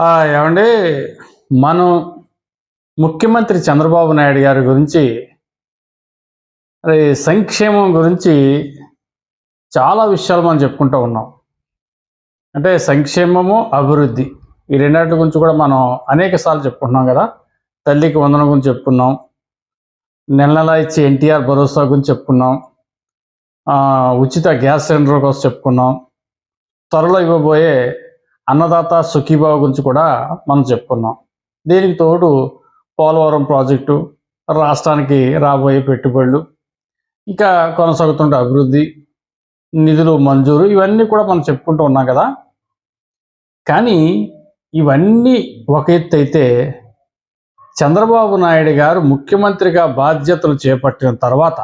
ఏమండి? మనం ముఖ్యమంత్రి చంద్రబాబు నాయుడు గారి గురించి మరి సంక్షేమం గురించి చాలా విషయాలు మనం చెప్పుకుంటూ ఉన్నాం. అంటే సంక్షేమము అభివృద్ధి ఈ రెండింటి గురించి కూడా మనం అనేక సార్లు చెప్పుకుంటున్నాం కదా. తల్లికి వందనం గురించి చెప్పుకున్నాం. నెల నెల ఇచ్చే ఎన్టీఆర్ భరోసా గురించి చెప్పుకున్నాం. ఉచిత గ్యాస్ సిలిండర్ కోసం చెప్పుకున్నాం. త్వరలో ఇవ్వబోయే అన్నదాత సుఖీబాబు గురించి కూడా మనం చెప్పుకున్నాం. దీనికి తోడు పోలవరం ప్రాజెక్టు రాష్ట్రానికి రాబోయే పెట్టుబడులు ఇంకా కొనసాగుతుంటే అభివృద్ధి నిధులు మంజూరు ఇవన్నీ కూడా మనం చెప్పుకుంటూ ఉన్నాం కదా. కానీ ఇవన్నీ ఒక ఎత్తు అయితే చంద్రబాబు నాయుడు గారు ముఖ్యమంత్రిగా బాధ్యతలు చేపట్టిన తర్వాత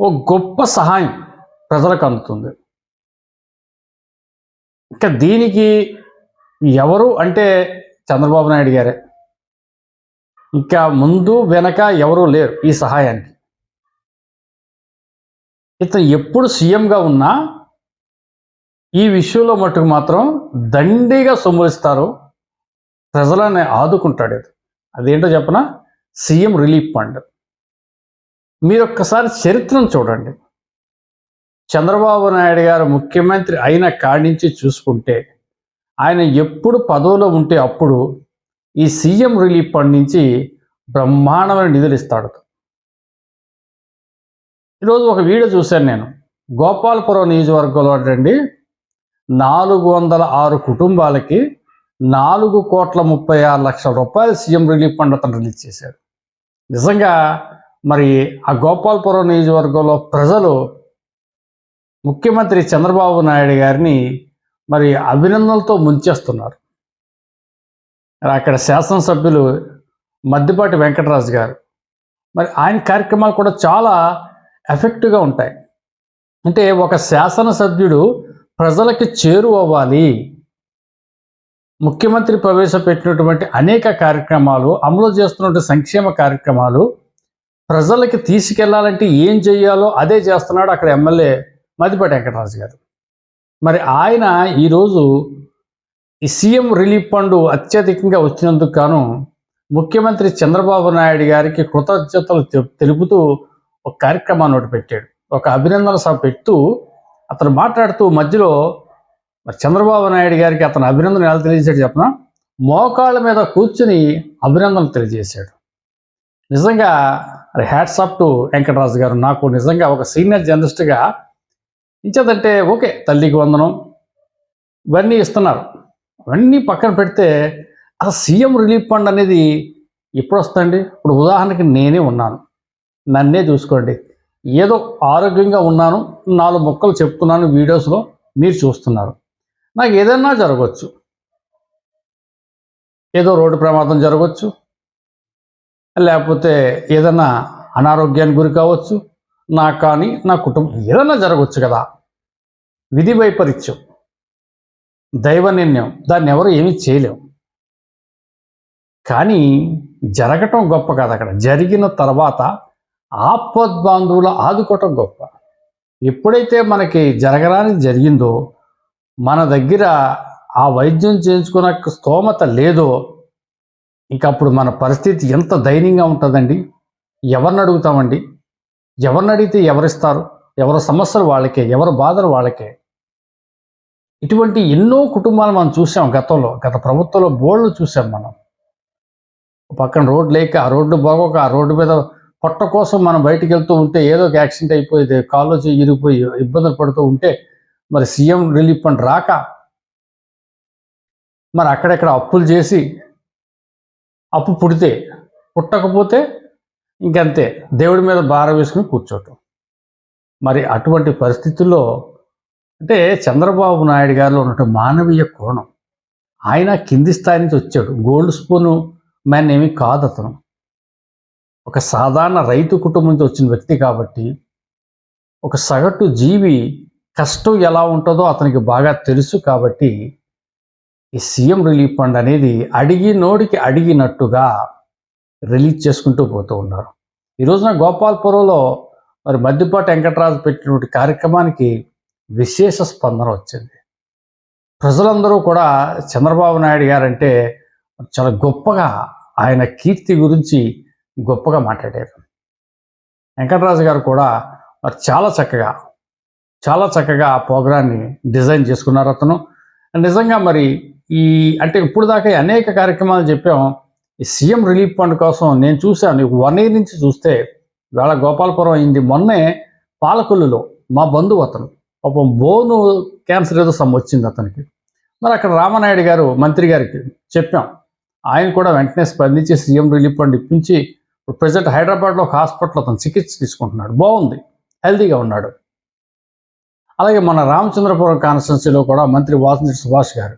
ఓ గొప్ప సహాయం ప్రజలకు అందుతుంది. ఇంకా దీనికి ఎవరు అంటే చంద్రబాబు నాయుడు గారే. ఇంకా ముందు వెనక ఎవరూ లేరు ఈ సహాయానికి. ఇతను ఎప్పుడు సీఎంగా ఉన్నా ఈ విషయంలో మట్టుకు మాత్రం దండిగా సొమ్ములిస్తారు. ప్రజలని ఆదుకుంటాడు ఇది. అదేంటో చెప్పన? CM relief fund. మీరు ఒక్కసారి చరిత్రను చూడండి. చంద్రబాబు నాయుడు గారు ముఖ్యమంత్రి అయిన కాడి నుంచి చూసుకుంటే ఆయన ఎప్పుడు పదవిలో ఉంటే అప్పుడు ఈ సీఎం రిలీఫ్ ఫండ్ నుంచి బ్రహ్మాండమైన నిధులు ఇస్తాడు. ఈరోజు ఒక వీడియో చూశాను నేను. గోపాలపురం నియోజకవర్గంలో అండి నాలుగు వందల ఆరు కుటుంబాలకి నాలుగు కోట్ల ముప్పై ఆరు లక్షల రూపాయలు సీఎం రిలీఫ్ ఫండ్ అతను రిలీజ్ చేశాడు. నిజంగా మరి ఆ గోపాలపురం నియోజకవర్గంలో ప్రజలు ముఖ్యమంత్రి చంద్రబాబు నాయుడు గారిని మరి అభినందనలతో ముంచేస్తున్నారు. అక్కడ శాసనసభ్యులు మద్దిపాటి వెంకటరాజు గారు. మరి ఆయన కార్యక్రమాలు కూడా చాలా ఎఫెక్టివ్గా ఉంటాయి. అంటే ఒక శాసనసభ్యుడు ప్రజలకి చేరువవ్వాలి ముఖ్యమంత్రి ప్రవేశపెట్టినటువంటి అనేక కార్యక్రమాలు అమలు చేస్తున్నటువంటి సంక్షేమ కార్యక్రమాలు ప్రజలకి తీసుకెళ్ళాలంటే ఏం చేయాలో అదే చేస్తున్నాడు అక్కడ ఎమ్మెల్యే మదిపాటి వెంకటరాజు గారు. మరి ఆయన ఈరోజు ఈ సీఎం రిలీఫ్ ఫండ్ అత్యధికంగా వచ్చినందుకు గాను ముఖ్యమంత్రి చంద్రబాబు నాయుడు గారికి కృతజ్ఞతలు తెలుపుతూ ఒక కార్యక్రమాన్ని ఒకటి పెట్టాడు. ఒక అభినందన సభ పెడుతూ అతను మాట్లాడుతూ మధ్యలో మరి చంద్రబాబు నాయుడు గారికి అతను అభినందన ఎలా తెలియజేశాడు చెప్పిన? మోకాళ్ళ మీద కూర్చుని అభినందనలు తెలియజేశాడు. నిజంగా హ్యాట్సాప్ టు వెంకటరాజు గారు. నాకు నిజంగా ఒక సీనియర్ జర్నలిస్ట్గా ఇచ్చేదంటే ఓకే తల్లికి వందనం. ఇవన్నీ ఇస్తున్నారు. అవన్నీ పక్కన పెడితే అసలు సీఎం రిలీఫ్ ఫండ్ అనేది ఎప్పుడు వస్తుందండి ఇప్పుడు ఉదాహరణకి నేనే ఉన్నాను. నన్నే చూసుకోండి. ఏదో ఆరోగ్యంగా ఉన్నాను నాలుగు మొక్కలు చెప్తున్నాను వీడియోస్లో మీరు చూస్తున్నారు. నాకు ఏదైనా జరగవచ్చు ఏదో రోడ్డు ప్రమాదం జరగవచ్చు లేకపోతే ఏదైనా అనారోగ్యానికి గురి కావచ్చు. నాకు కానీ నా కుటుంబం ఏదైనా జరగవచ్చు కదా. విధి వైపరీత్యం. దైవ నిర్ణయం దాన్ని ఎవరు ఏమీ చేయలేం కానీ జరగటం గొప్ప కాదు అక్కడ. జరిగిన తర్వాత ఆపద్బాంధువులు ఆదుకోవటం గొప్ప. ఎప్పుడైతే మనకి జరగడానికి జరిగిందో మన దగ్గర ఆ వైద్యం చేయించుకున్న స్తోమత లేదో ఇంక అప్పుడు మన పరిస్థితి ఎంత దయనీయంగా ఉంటుందండి? ఎవరిని అడుగుతామండి? ఎవరిని అడిగితే ఎవరిస్తారు? ఎవరి సమస్యలు వాళ్ళకే ఎవరి బాధలు వాళ్ళకే? ఇటువంటి ఎన్నో కుటుంబాలు మనం చూసాం గతంలో. గత ప్రభుత్వంలో బోర్డులు చూసాం మనం. పక్కన రోడ్ లేక ఆ రోడ్డు బాగోక ఆ రోడ్డు మీద పొట్ట కోసం మనం బయటికి వెళ్తూ ఉంటే ఏదో ఒక యాక్సిడెంట్ అయిపోయేది కాళ్ళు ఇరిగిపోయి ఇబ్బందులు పడుతూ ఉంటే మరి సీఎం రిలీఫ్ ఫండ్ రాక మరి అక్కడెక్కడ అప్పులు చేసి అప్పు పుడితే పుట్టకపోతే ఇంకంతే. దేవుడి మీద భారం వేసుకుని కూర్చోటం మరి అటువంటి పరిస్థితుల్లో అంటే చంద్రబాబు నాయుడు గారిలో ఉన్నటువంటి మానవీయ కోణం. ఆయన కింది స్థాయి నుంచి వచ్చాడు. గోల్డ్ స్పూను మ్యాన్ ఏమీ కాదు అతను. ఒక సాధారణ రైతు కుటుంబం నుంచి వచ్చిన వ్యక్తి కాబట్టి ఒక సగటు జీవి కష్టం ఎలా ఉంటుందో అతనికి బాగా తెలుసు కాబట్టి ఈ సీఎం రిలీఫ్ ఫండ్ అనేది అడిగి నోడికి అడిగినట్టుగా రిలీజ్ చేసుకుంటూ పోతూ ఉన్నారు. ఈ రోజున గోపాల్పురంలో మరి మద్దిపాటి వెంకటరాజు పెట్టినటువంటి కార్యక్రమానికి విశేష స్పందన వచ్చింది. ప్రజలందరూ కూడా చంద్రబాబు నాయుడు గారంటే చాలా గొప్పగా ఆయన కీర్తి గురించి గొప్పగా మాట్లాడారు. వెంకటరాజు గారు కూడా మరి చాలా చక్కగా చాలా చక్కగా ఆ ప్రోగ్రాన్ని డిజైన్ చేసుకున్నారు అతను. నిజంగా మరి ఈ అంటే ఇప్పుడు దాకా అనేక కార్యక్రమాలు చెప్పాం. ఈ సీఎం రిలీఫ్ ఫండ్ కోసం నేను చూశాను. వన్ ఇయర్ నుంచి చూస్తే వేళ గోపాలపురం అయింది. మొన్నే పాలకొల్లులో మా బంధువు అతను పాపం బోను క్యాన్సర్ ఏదో సమ్ వచ్చింది అతనికి. మరి అక్కడ రామనాయుడు గారు మంత్రి గారికి చెప్పాం. ఆయన కూడా వెంటనే స్పందించి సీఎం రిలీఫ్ ఫండ్ ఇప్పించి ప్రజెంట్ హైదరాబాద్లో ఒక హాస్పిటల్ అతను చికిత్స తీసుకుంటున్నాడు. బాగుంది. హెల్తీగా ఉన్నాడు. అలాగే మన రామచంద్రపురం కాన్స్టిట్యున్సీలో కూడా మంత్రి వాసంతి సుభాష్ గారు.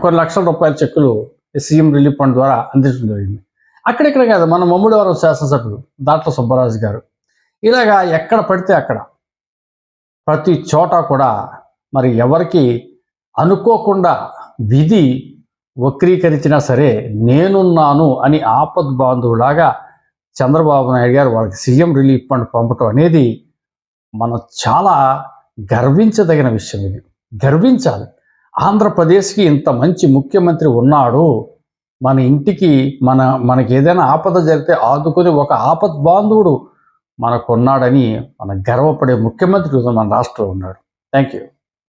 కొన్ని లక్షల రూపాయల చెక్కులు సీఎం రిలీఫ్ ఫండ్ ద్వారా అందించడం జరిగింది. అక్కడిక్కడ కాదు మన మమ్ముడివారం శాసనసభ్యులు దాట్ల సుబ్బరాజు గారు. ఇలాగా ఎక్కడ పడితే అక్కడ ప్రతి చోట కూడా మరి ఎవరికి అనుకోకుండా విధి వక్రీకరించినా సరే నేనున్నాను అని ఆపద్ బాంధువులాగా చంద్రబాబు నాయుడు గారు వాళ్ళకి సీఎం రిలీఫ్ ఫండ్ పంపటం అనేది మనం చాలా గర్వించదగిన విషయం ఇది. గర్వించాలి. ఆంధ్రప్రదేశ్కి ఇంత మంచి ముఖ్యమంత్రి ఉన్నాడు మన ఇంటికి మన మనకి ఏదైనా ఆపద జరిగితే ఆదుకుని ఒక ఆపద్ బాంధవుడు మనకున్నాడని మన గర్వపడే ముఖ్యమంత్రి మన రాష్ట్రంలో ఉన్నాడు. Thank you